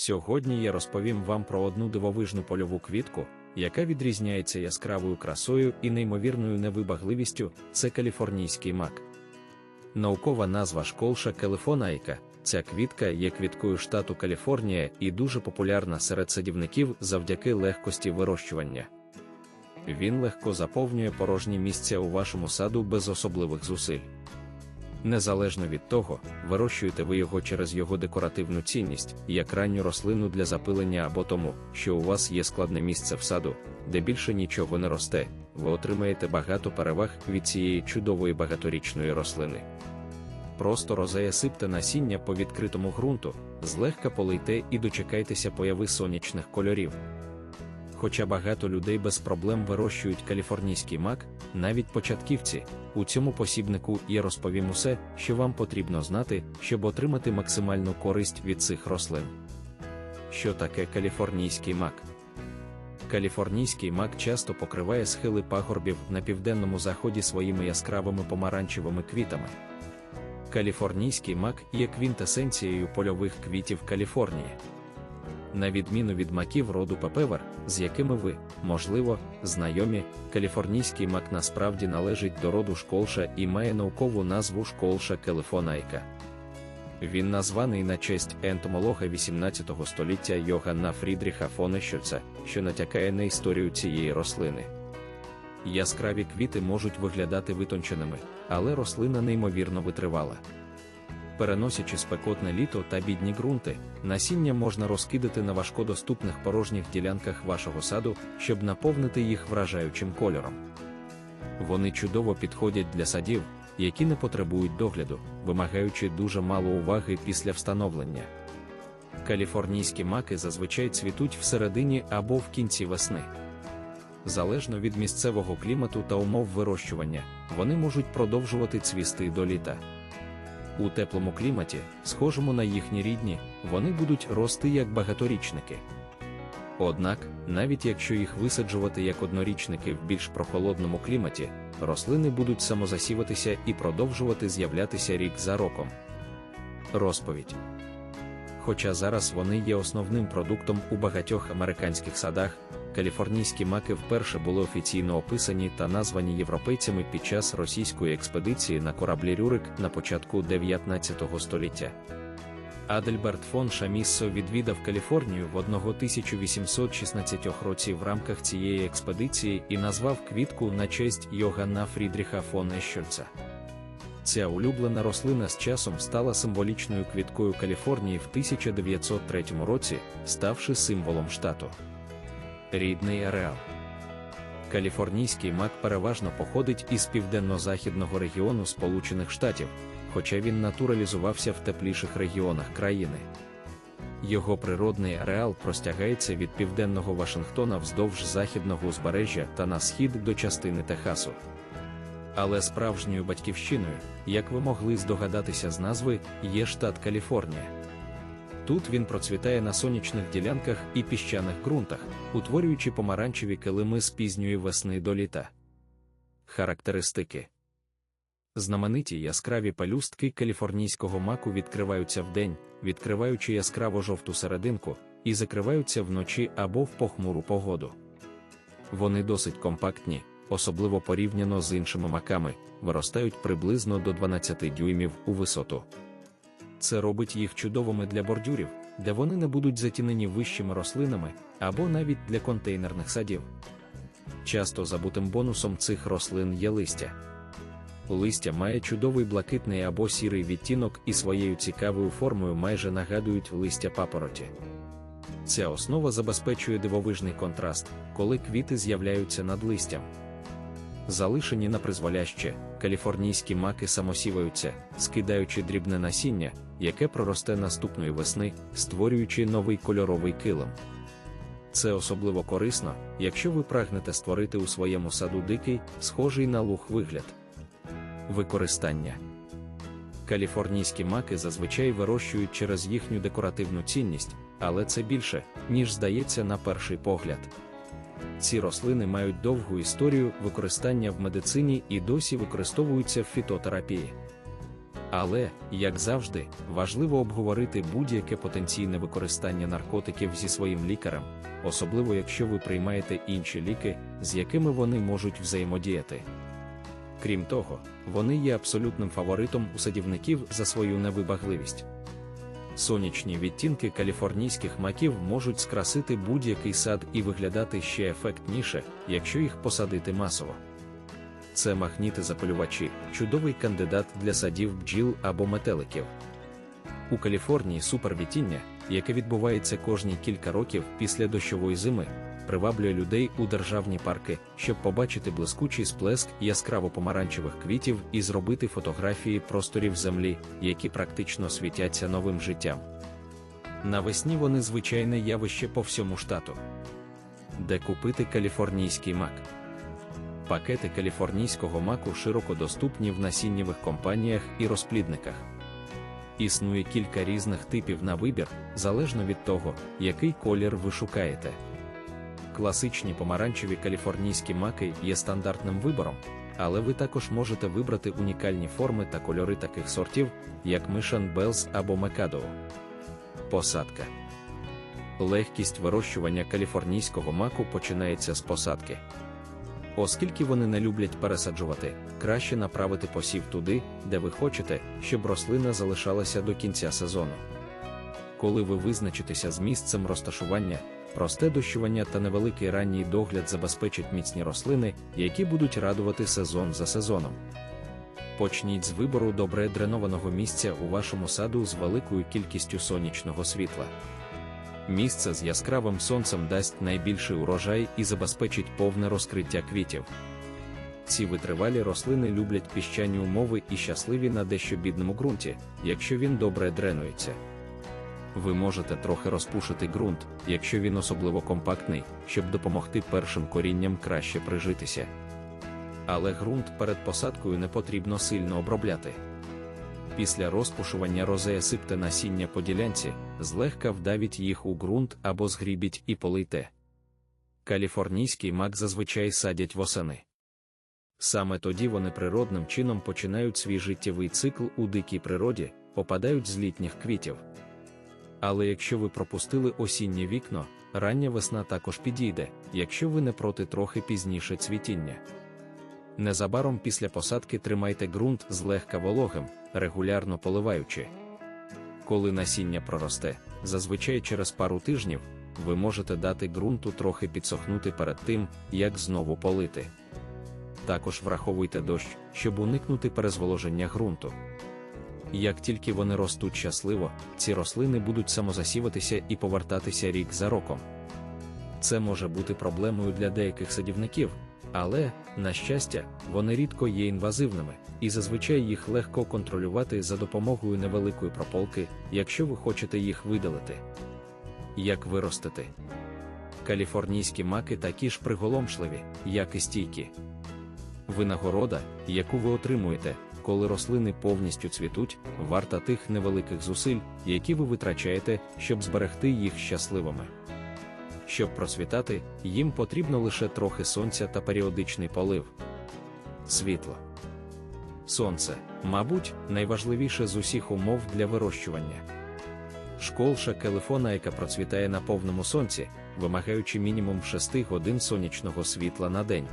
Сьогодні я розповім вам про одну дивовижну польову квітку, яка відрізняється яскравою красою і неймовірною невибагливістю це каліфорнійський мак. Наукова назва школша Калифонайка. Ця квітка є квіткою штату Каліфорнія і дуже популярна серед садівників завдяки легкості вирощування. Він легко заповнює порожні місця у вашому саду без особливих зусиль. Незалежно від того, вирощуєте ви його через його декоративну цінність, як ранню рослину для запилення або тому, що у вас є складне місце в саду, де більше нічого не росте, ви отримаєте багато переваг від цієї чудової багаторічної рослини. Просто розаясипте насіння по відкритому ґрунту, злегка полийте і дочекайтеся появи сонячних кольорів. Хоча багато людей без проблем вирощують каліфорнійський мак, навіть початківці, у цьому посібнику я розповім усе, що вам потрібно знати, щоб отримати максимальну користь від цих рослин. Що таке каліфорнійський мак? Каліфорнійський мак часто покриває схили пагорбів на південному заході своїми яскравими помаранчевими квітами. Каліфорнійський мак є квінтесенцією польових квітів Каліфорнії. На відміну від маків роду пепевер, з якими ви, можливо, знайомі, каліфорнійський мак насправді належить до роду школша і має наукову назву школша келефонайка. Він названий на честь ентомолога 18 століття Йоганна Фрідріха Фонещольца, що натякає на історію цієї рослини. Яскраві квіти можуть виглядати витонченими, але рослина неймовірно витривала. Переносячи спекотне літо та бідні ґрунти, насіння можна розкидати на важкодоступних порожніх ділянках вашого саду, щоб наповнити їх вражаючим кольором. Вони чудово підходять для садів, які не потребують догляду, вимагаючи дуже мало уваги після встановлення. Каліфорнійські маки зазвичай цвітуть всередині або в кінці весни. Залежно від місцевого клімату та умов вирощування, вони можуть продовжувати цвісти до літа. У теплому кліматі, схожому на їхні рідні, вони будуть рости як багаторічники. Однак, навіть якщо їх висаджувати як однорічники в більш прохолодному кліматі, рослини будуть самозасіватися і продовжувати з'являтися рік за роком. Розповідь. Хоча зараз вони є основним продуктом у багатьох американських садах, каліфорнійські маки вперше були офіційно описані та названі європейцями під час російської експедиції на кораблі Рюрик на початку 19 століття. Адельберт фон Шаміссо відвідав Каліфорнію в 1816 році в рамках цієї експедиції і назвав квітку на честь Йоганна Фрідріха фон Ещольца. Ця улюблена рослина з часом стала символічною квіткою Каліфорнії в 1903 році, ставши символом штату. Рідний ареал. Каліфорнійський мак переважно походить із південно-західного регіону Сполучених Штатів, хоча він натуралізувався в тепліших регіонах країни. Його природний ареал простягається від південного Вашингтона вздовж західного узбережжя та на схід до частини Техасу. Але справжньою батьківщиною, як ви могли здогадатися з назви, є штат Каліфорнія. Тут він процвітає на сонячних ділянках і піщаних ґрунтах, утворюючи помаранчеві килими з пізньої весни до літа. Характеристики Знамениті яскраві пелюстки каліфорнійського маку відкриваються вдень, відкриваючи яскраво жовту серединку, і закриваються вночі або в похмуру погоду. Вони досить компактні, особливо порівняно з іншими маками, виростають приблизно до 12 дюймів у висоту. Це робить їх чудовими для бордюрів, де вони не будуть затінені вищими рослинами або навіть для контейнерних садів. Часто забутим бонусом цих рослин є листя. Листя має чудовий блакитний або сірий відтінок і своєю цікавою формою майже нагадують листя папороті. Ця основа забезпечує дивовижний контраст, коли квіти з'являються над листям. Залишені на призволяще, каліфорнійські маки самосіваються, скидаючи дрібне насіння, яке проросте наступної весни, створюючи новий кольоровий килим. Це особливо корисно, якщо ви прагнете створити у своєму саду дикий, схожий на луг вигляд. Використання Каліфорнійські маки зазвичай вирощують через їхню декоративну цінність, але це більше, ніж здається на перший погляд. Ці рослини мають довгу історію використання в медицині і досі використовуються в фітотерапії. Але, як завжди, важливо обговорити будь-яке потенційне використання наркотиків зі своїм лікарем, особливо якщо ви приймаєте інші ліки, з якими вони можуть взаємодіяти. Крім того, вони є абсолютним фаворитом у садівників за свою невибагливість. Сонячні відтінки каліфорнійських маків можуть скрасити будь-який сад і виглядати ще ефектніше, якщо їх посадити масово. Це магніти запалювачі, чудовий кандидат для садів бджіл або метеликів. У Каліфорнії супервітіння, яке відбувається кожні кілька років після дощової зими, приваблює людей у державні парки, щоб побачити блискучий сплеск яскраво помаранчевих квітів і зробити фотографії просторів землі, які практично світяться новим життям. Навесні вони звичайне явище по всьому штату. Де купити каліфорнійський мак? Пакети каліфорнійського маку широко доступні в насіннєвих компаніях і розплідниках. Існує кілька різних типів на вибір, залежно від того, який колір ви шукаєте. Класичні помаранчеві каліфорнійські маки є стандартним вибором, але ви також можете вибрати унікальні форми та кольори таких сортів, як Mission Bells або Мекадоу. Посадка легкість вирощування каліфорнійського маку починається з посадки. Оскільки вони не люблять пересаджувати, краще направити посів туди, де ви хочете, щоб рослина залишалася до кінця сезону. Коли ви визначитеся з місцем розташування, просте дощування та невеликий ранній догляд забезпечать міцні рослини, які будуть радувати сезон за сезоном. Почніть з вибору добре дренованого місця у вашому саду з великою кількістю сонячного світла. Місце з яскравим сонцем дасть найбільший урожай і забезпечить повне розкриття квітів. Ці витривалі рослини люблять піщані умови і щасливі на дещо бідному ґрунті, якщо він добре дренується. Ви можете трохи розпушити ґрунт, якщо він особливо компактний, щоб допомогти першим корінням краще прижитися. Але ґрунт перед посадкою не потрібно сильно обробляти. Після розпушування розея сипте насіння по ділянці, злегка вдавіть їх у ґрунт або згрібіть і полийте. Каліфорнійський мак зазвичай садять восени. Саме тоді вони природним чином починають свій життєвий цикл у дикій природі, попадають з літніх квітів. Але якщо ви пропустили осіннє вікно, рання весна також підійде, якщо ви не проти трохи пізніше цвітіння. Незабаром після посадки тримайте ґрунт злегка вологим, регулярно поливаючи. Коли насіння проросте, зазвичай через пару тижнів, ви можете дати ґрунту трохи підсохнути перед тим, як знову полити. Також враховуйте дощ, щоб уникнути перезволоження ґрунту. Як тільки вони ростуть щасливо, ці рослини будуть самозасіватися і повертатися рік за роком. Це може бути проблемою для деяких садівників, але, на щастя, вони рідко є інвазивними, і зазвичай їх легко контролювати за допомогою невеликої прополки, якщо ви хочете їх видалити. Як виростити? Каліфорнійські маки такі ж приголомшливі, як і стійкі. Винагорода, яку ви отримуєте, коли рослини повністю цвітуть, варта тих невеликих зусиль, які ви витрачаєте, щоб зберегти їх щасливими. Щоб процвітати, їм потрібно лише трохи сонця та періодичний полив. Світло. Сонце, мабуть, найважливіше з усіх умов для вирощування. Школша келефона, яка процвітає на повному сонці, вимагаючи мінімум 6 годин сонячного світла на день.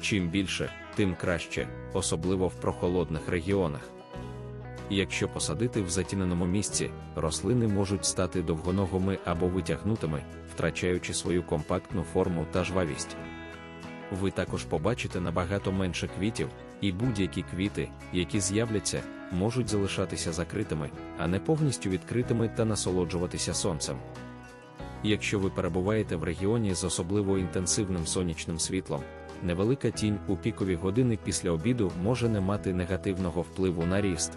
Чим більше, тим краще, особливо в прохолодних регіонах. Якщо посадити в затіненому місці, рослини можуть стати довгоногими або витягнутими, втрачаючи свою компактну форму та жвавість. Ви також побачите набагато менше квітів, і будь-які квіти, які з'являться, можуть залишатися закритими, а не повністю відкритими та насолоджуватися сонцем. Якщо ви перебуваєте в регіоні з особливо інтенсивним сонячним світлом, невелика тінь у пікові години після обіду може не мати негативного впливу на ріст.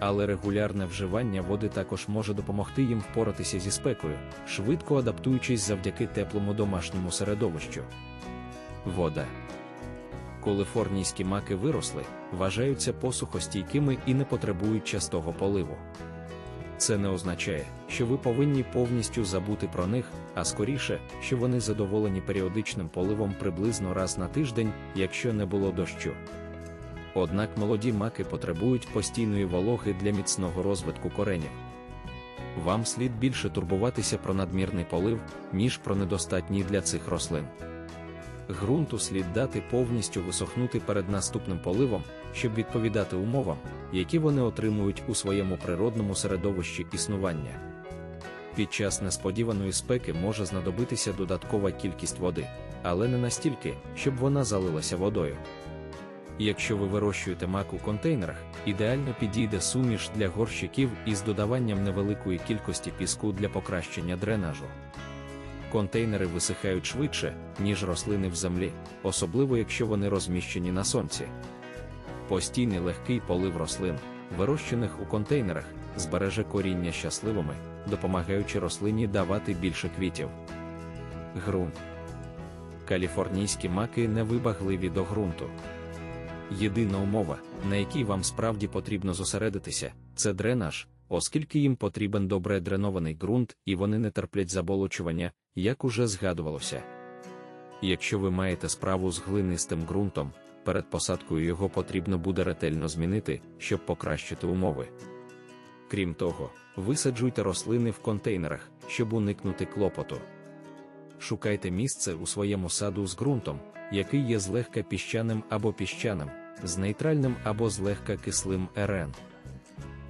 Але регулярне вживання води також може допомогти їм впоратися зі спекою, швидко адаптуючись завдяки теплому домашньому середовищу. Вода. Каліфорнійські маки виросли, вважаються посухостійкими і не потребують частого поливу. Це не означає, що ви повинні повністю забути про них, а скоріше, що вони задоволені періодичним поливом приблизно раз на тиждень, якщо не було дощу. Однак молоді маки потребують постійної вологи для міцного розвитку коренів. Вам слід більше турбуватися про надмірний полив, ніж про недостатній для цих рослин. Грунту слід дати повністю висохнути перед наступним поливом, щоб відповідати умовам, які вони отримують у своєму природному середовищі існування. Під час несподіваної спеки може знадобитися додаткова кількість води, але не настільки, щоб вона залилася водою. Якщо ви вирощуєте мак у контейнерах, ідеально підійде суміш для горщиків із додаванням невеликої кількості піску для покращення дренажу. Контейнери висихають швидше, ніж рослини в землі, особливо якщо вони розміщені на сонці. Постійний легкий полив рослин, вирощених у контейнерах, збереже коріння щасливими, допомагаючи рослині давати більше квітів. Грунт. Каліфорнійські маки невибагливі до ґрунту. Єдина умова, на якій вам справді потрібно зосередитися, це дренаж, оскільки їм потрібен добре дренований ґрунт і вони не терплять заболочування, як уже згадувалося. Якщо ви маєте справу з глинистим ґрунтом, перед посадкою його потрібно буде ретельно змінити, щоб покращити умови. Крім того, висаджуйте рослини в контейнерах, щоб уникнути клопоту. Шукайте місце у своєму саду з ґрунтом, який є злегка піщаним або піщаним, з нейтральним або злегка кислим РН.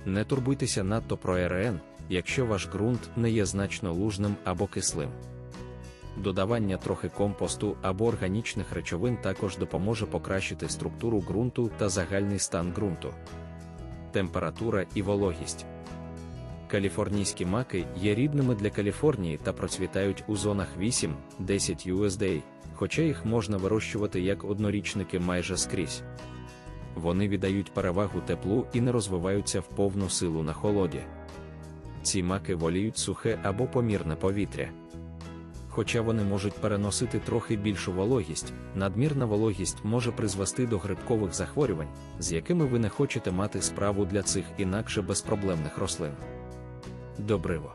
Не турбуйтеся надто про РН, якщо ваш ґрунт не є значно лужним або кислим. Додавання трохи компосту або органічних речовин також допоможе покращити структуру ґрунту та загальний стан ґрунту. Температура і вологість. Каліфорнійські маки є рідними для Каліфорнії та процвітають у зонах 8-10 USDA, хоча їх можна вирощувати як однорічники майже скрізь. Вони віддають перевагу теплу і не розвиваються в повну силу на холоді. Ці маки воліють сухе або помірне повітря. Хоча вони можуть переносити трохи більшу вологість, надмірна вологість може призвести до грибкових захворювань, з якими ви не хочете мати справу для цих інакше безпроблемних рослин. Добриво.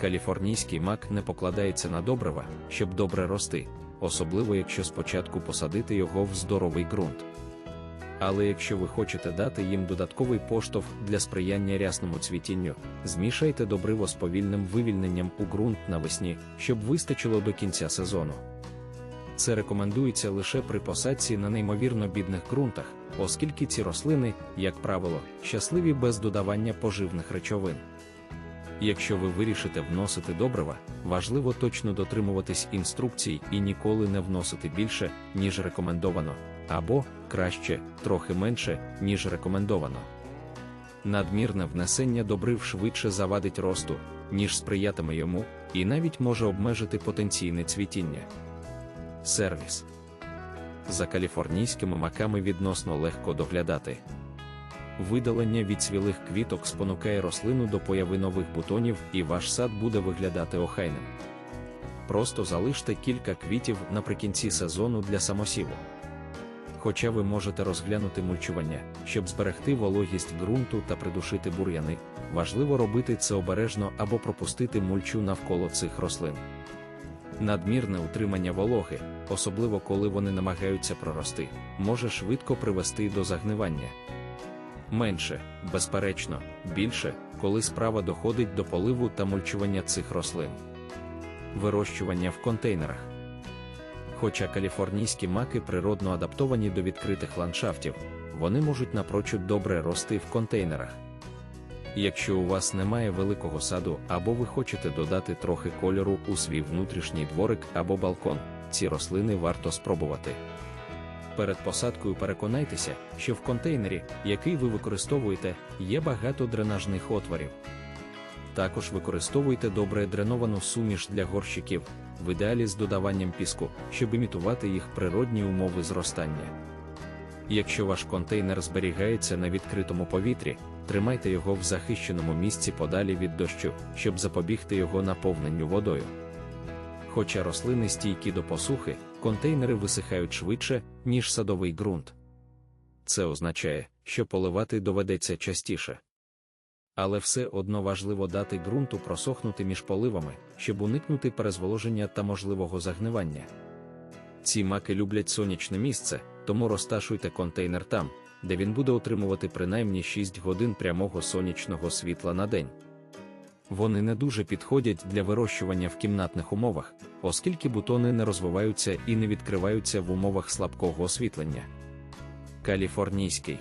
Каліфорнійський мак не покладається на добрива, щоб добре рости, особливо якщо спочатку посадити його в здоровий ґрунт. Але якщо ви хочете дати їм додатковий поштовх для сприяння рясному цвітінню, змішайте добриво з повільним вивільненням у ґрунт навесні, щоб вистачило до кінця сезону. Це рекомендується лише при посадці на неймовірно бідних ґрунтах, оскільки ці рослини, як правило, щасливі без додавання поживних речовин. Якщо ви вирішите вносити добрива, важливо точно дотримуватись інструкцій і ніколи не вносити більше, ніж рекомендовано, або, краще, трохи менше, ніж рекомендовано. Надмірне внесення добрив швидше завадить росту, ніж сприятиме йому, і навіть може обмежити потенційне цвітіння. Сервіс за каліфорнійськими маками відносно легко доглядати. Видалення від цвілих квіток спонукає рослину до появи нових бутонів, і ваш сад буде виглядати охайним. Просто залиште кілька квітів наприкінці сезону для самосіву. Хоча ви можете розглянути мульчування, щоб зберегти вологість ґрунту та придушити бур'яни, важливо робити це обережно або пропустити мульчу навколо цих рослин. Надмірне утримання вологи, особливо коли вони намагаються прорости, може швидко привести до загнивання. Менше, безперечно, більше, коли справа доходить до поливу та мульчування цих рослин. Вирощування в контейнерах. Хоча каліфорнійські маки природно адаптовані до відкритих ландшафтів, вони можуть напрочуд добре рости в контейнерах. Якщо у вас немає великого саду або ви хочете додати трохи кольору у свій внутрішній дворик або балкон, ці рослини варто спробувати. Перед посадкою переконайтеся, що в контейнері, який ви використовуєте, є багато дренажних отворів. Також використовуйте добре дреновану суміш для горщиків, в ідеалі з додаванням піску, щоб імітувати їх природні умови зростання. Якщо ваш контейнер зберігається на відкритому повітрі, тримайте його в захищеному місці подалі від дощу, щоб запобігти його наповненню водою. Хоча рослини стійкі до посухи, контейнери висихають швидше, ніж садовий ґрунт. Це означає, що поливати доведеться частіше. Але все одно важливо дати ґрунту просохнути між поливами, щоб уникнути перезволоження та можливого загнивання. Ці маки люблять сонячне місце, тому розташуйте контейнер там, де він буде отримувати принаймні 6 годин прямого сонячного світла на день. Вони не дуже підходять для вирощування в кімнатних умовах, оскільки бутони не розвиваються і не відкриваються в умовах слабкого освітлення. Каліфорнійський